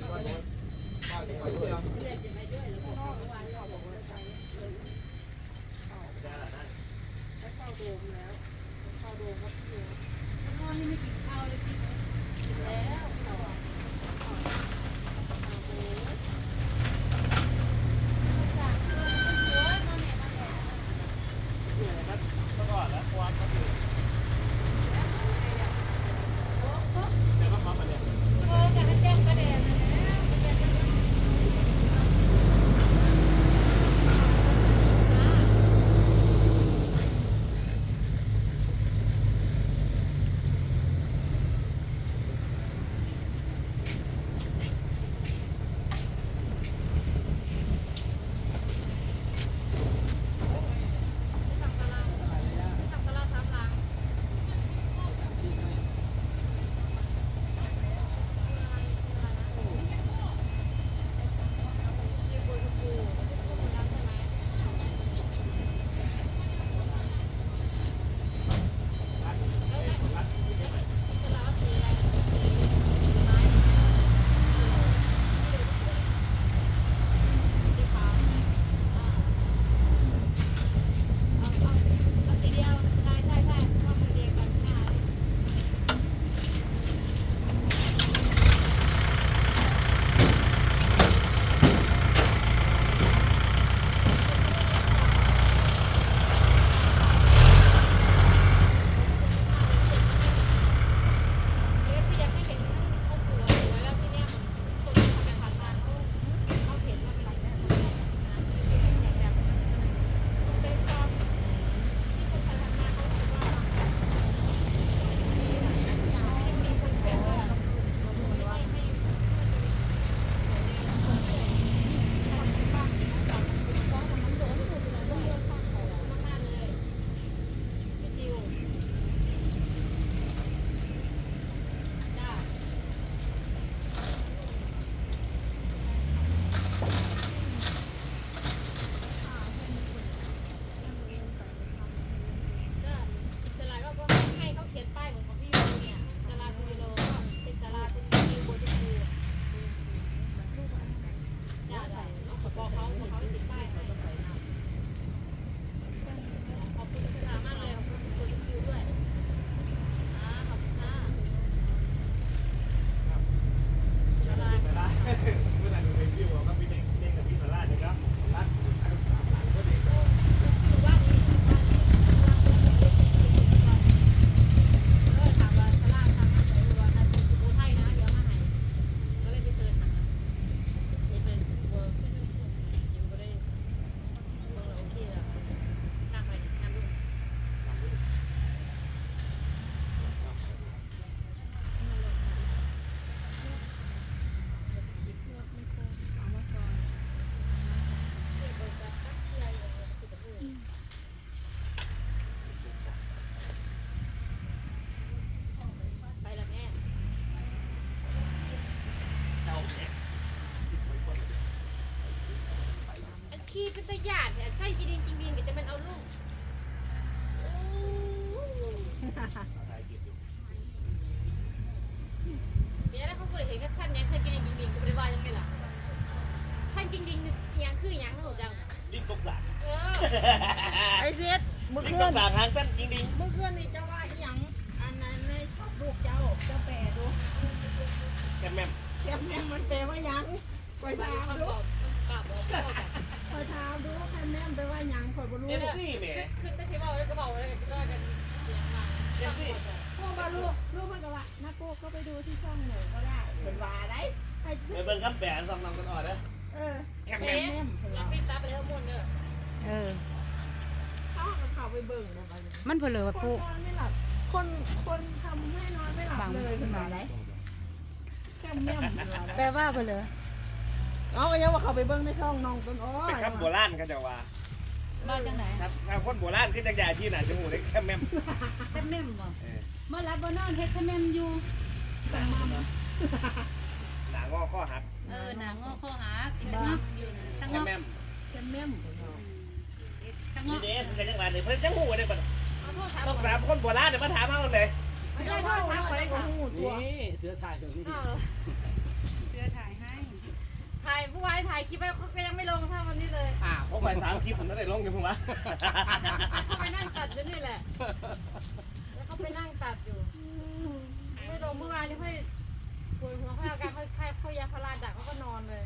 เรียนจะไม่ด้วยหรอกน้องเมื่อวานเขาบอกว่าใส ขี้เป็นตะหยาดเนี่ยไส้จีดินจริงดินก็จะมันเอาลูกเดี๋ยวแล้วเขาก็เลยเห็นก็สั้นยังไส้จีดินจริงดินก็ไม่ได้ว่ายังไงล่ะสั้นจริงดินยังคือยังหนูจังลิ้นกบสากเออไอ้เซ็ตเมื่อลิ้นคืกนบสากหางสั้นจริงดิงเมื่อคืนนี่เจ้าว่าอหย่างอันนั้นในชอบลูกเจ้าเจ้าแปรดูแกมแม่มแคมแม่มมันแปลว่าหยังไปถามเขาดูบอกปากบอก พ่อกันไปถามดูแคมแม่มแปลว่าหยังคอยบ่รู้เอ็มซี่แหมขึ้นไปที่เบาแล้วก็เบาแล้วก็กันเสียงมาเอ็มซี่พวกมาลูกลูกมันก็ว่านักโก้ก็ไปดูที่ช่องหนูก็ได้เป็นว่าได้ให้ไปเบิ่งคำแปลสองนำกันอ่อนนะเออแกมเอ๊แม่มะรับปิ้งซับไปแล้วหมดเนอะเออ เขาก็เข้าไปเบิ่งนะไปมันเพนเลยว่าคนปุ๊นอนไม่หลับ คนคนทำให้นอนไม่หลับเลยเป็นว่าได้แคมแม่มเป็นว่าได้ แปลว่าเพนเลย เอาก็ยังว่าเขาไปเบิ่งในช่องน้องต้นอ้อเป็นคำโบราณก็จะว่าว่าจังไหนครับถ้าคนโบราณขึ้นจากยาที่ไหนจมูกเลยแกมแม่มแค่แม่มบ่เออเมื่อรับบ่นอนเฮ็ดแค่แม่มอยู่หนางอข้อหักเออหนางอข้อหาเนาะทั้งแกงอมแม่มแคมแม่มเป็นว่าทั้งงนี่อเด้เพิ่นจังหวัดนี่เพิ่นจังหูได้ปะเอาโทษครับต้องถามคนโบราณเนี่ยมาถามเอาเลยไม่ใช่โทษครับไปค่ะหูตัวนี่เสือถ่ายตรงนี้ อ้าว เสื้อถ่ายให้ายผู้วายถ่ายคลิปไว้เขาก็ยังไม่ลงเท่าวันนี้เลยอ่าเพราะไปสามคลิปผมไม่ได้ลงกันผมวะเขาไปนั่งตัดอยู่นี่แหละ แล้วเขาไปนั่งตัดอยู่ ไม่ลงเมื่อวานนี้ค่อยปวดหัวค่อยอาการค่อยค่อยค่อยยาพาราดักเขาก็นอนเลย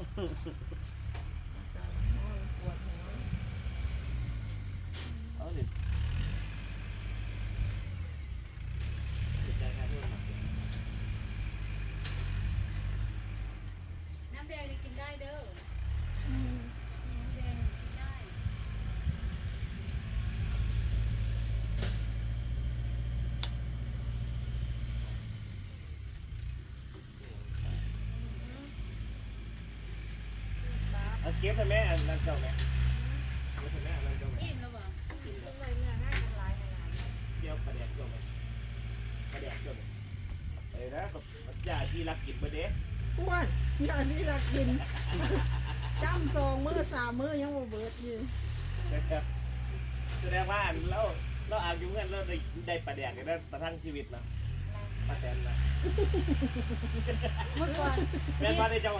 ปวดหัว เอาดิติดใจครับทุกคน น้ำแดงนี่กินได้เด้อ อืม น้ำแดงกินได้ เอาเก็บไปแม่อันนั้นเจ้าแม่เก็บไปแม่อันนั้นเจ้าแม่อิ่มแล้วบ่กินซึ่แล้งวเลยเนี่ยง่ายกันหลายขนาดนี้เกี่ยวประเด็กเจ้าแม่ประเด็กเจ้าแม่เอ้ยนะกับยาที่รักกินประเด็กอ้วนอย่าที่รักกินจ้ำซองมือสามมือยังบ่เบิดอยู่แสดงว่าเราเราอายุเงินเราได้ได้ประเด็กได้ประทังชีวิตนะประแตนนะเมื่อก่อนแม่นว่าได้เจ้า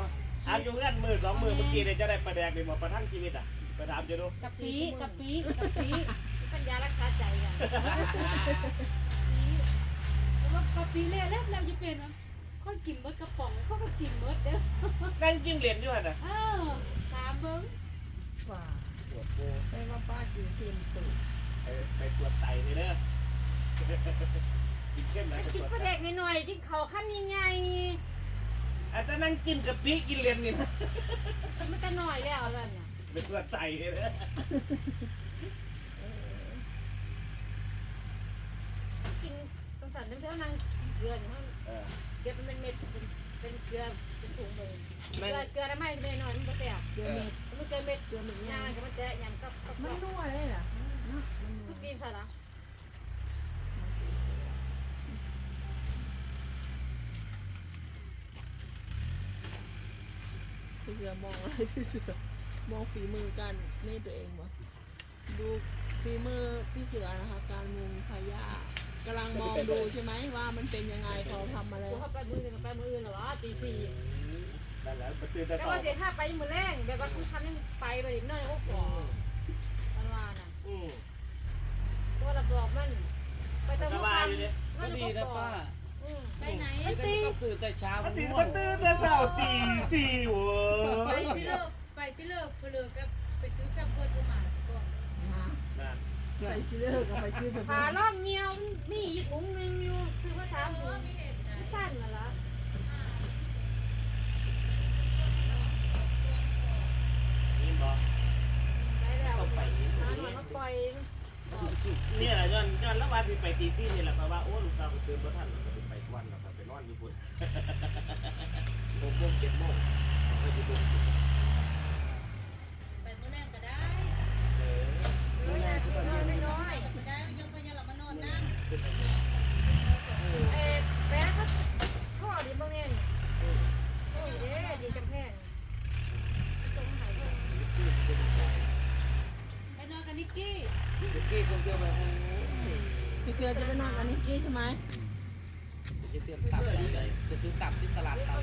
อายุเงินมือสองมือเมื่อกี้เนี่ยจะได้ประเด็กเลยบอกประทังชีวิตอะไปถามจะดูกะปิกะปิกะปิปัญญารักษาใจกันว่ากะปิเล่แล้วเราจะเป็นว่าค่อยกินเบิดกระป๋องเขาก็กินเบิดเด้อนั่งกินเหรียญอยู่หั่นนะเออสามเบิ้งกว่าปวดโบไปว่าป้ากินเค็มตื่นไปไปตรวจไตนี่เด้อกินเข้มนะไปกิตนรวจปลาไตเด็กหน่อยๆกินเขาขั้นใหญ่ อาจจะนั่งกินกะปิกินเหรียญนี่นะๆกินมันจะหน่อยแล้วแล้วเนี่ยไปตรวจไตนี่เด้อกินสงสารเท่านั้นเกลืออยู่ข้างเออ เกลือเป็นเม็ดเป็นเป็นเกลือเป็นถุงเลยเกนั่งลือเกลือได้ไหมไม่น้อยมันก็แสบเกลือเม็ดมันเกลือเม็ดเกลือเม็ดยาย่างงก็มันจะยำก็ก็มันนัวเลยล่ะเนาะมันนัวทุกกินซะละ พี่เสือมองอะไรพี่เสือมองฝีมือกันนี่ตัวเองบ่ดูฝีมือพี่เสือนะคะการมุงพายากำลังมองดูใช่ไหมว่ามันเป็นยังไงพอทำมาแล้กูวเข้าไปมือหนึ่งไปมืออื่นเหรอวะตีสี่นั่นแหละไปตื่นแต่แต่ต่อว่าเสียค่าไปมือแรงแบบว่าคุณทำยังไปไปอีกหน่อยก็ขอมันว่าน่ะอืมตัวระบอกมัน ไปเติมสน้ำบายมันอยู่เนี่ยก็ดีนะป้า ไปไหนไปตีต้องตื่นแต่เช้ามันฏิง่วบังติตื่นแต่เช้าตีตีเว้ไปยสิเลิกไปสิเลิกเพลือกับไปซื้อกับเพื่อนผู้หมาก่อนนะนั่นไปซื้อเลิกกับไปซื้อแบบขาล่องเงียวมีอีกถุงหนึงอยู่คือภาษาหมูไม่เห็นนะสั้นน่ะละนี่บอได้แล้วหาหน่อยมาปล่อย นี่แหละย้อนย้อนแล้ววันที่ไปตีที่นี่แหละเพราะว่าโอ้ลูกสาวไปตื่นบ่ทันปวันแล้วก็ไปนอนอยู่พุ่นหกโม งเจ็ดโมงเขาไปอยู่บนไปเมื่อแรกก็ได้เออเอออยากกินน้อยไม่น้อยก็ได้ยังพยายามมานอนนั่งเอ๊ะแป๊ะเขาพ่อดีบ้างเงี้ยโอ้ยเด้ดีจังแพงส่งหายเพิ่มไปนอนกับนิกกี้เมื่อกี้คนเดียวไปโอ้ยพี่เสือจะไปนอนกับนิกกี้ใช่ไหมจะเตรียมตับอะไรจะซื้อตับที่ตลาดตับ